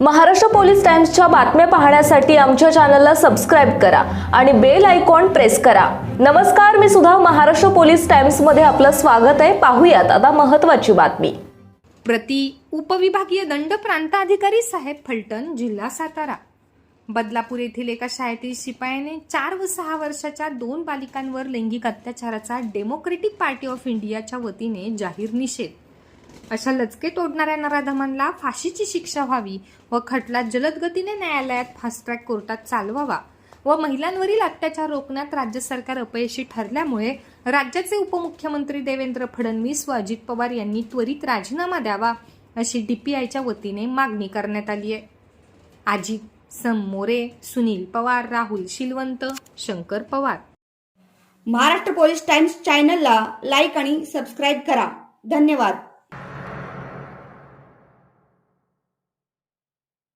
Maharashtra police टाइम्सच्या बातम्या पाहण्यासाठी आमच्या चॅनलला सबस्क्राईब करा आणि बेल आयकॉन प्रेस करा. नमस्कार मी सुद्धा महाराष्ट्र पोलीस टाइम्समध्ये आपलं स्वागत आहे. पाहूयात आता महत्वाची बातमी. प्रति उपविभागीय दंड प्रांताधिकारी साहेब फलटण जिल्हा सातारा. बदलापूर येथील एका शाळेतील शिपायाने चार व सहा वर्षाच्या दोन बालिकांवर लैंगिक अत्याचाराचा डेमोक्रेटिक पार्टी ऑफ इंडियाच्या वतीने जाहीर निषेध. अशा लचके तोडणाऱ्या नराधमांना फाशीची शिक्षा व्हावी व खटला जलद गतीने न्यायालयात फास्ट ट्रॅक कोर्टात चालवावा व महिलांवरील अत्याचार रोखण्यात राज्य सरकार अपयशी ठरल्यामुळे राज्याचे उपमुख्यमंत्री देवेंद्र फडणवीस व अजित पवार यांनी त्वरित राजीनामा द्यावा अशी डीपीआयच्या वतीने मागणी करण्यात आली आहे. अजित सम मोरे सुनील पवार राहुल शिलवंत शंकर पवार. महाराष्ट्र पोलीस टाइम्स चॅनलला लाईक आणि सबस्क्राईब करा. धन्यवाद.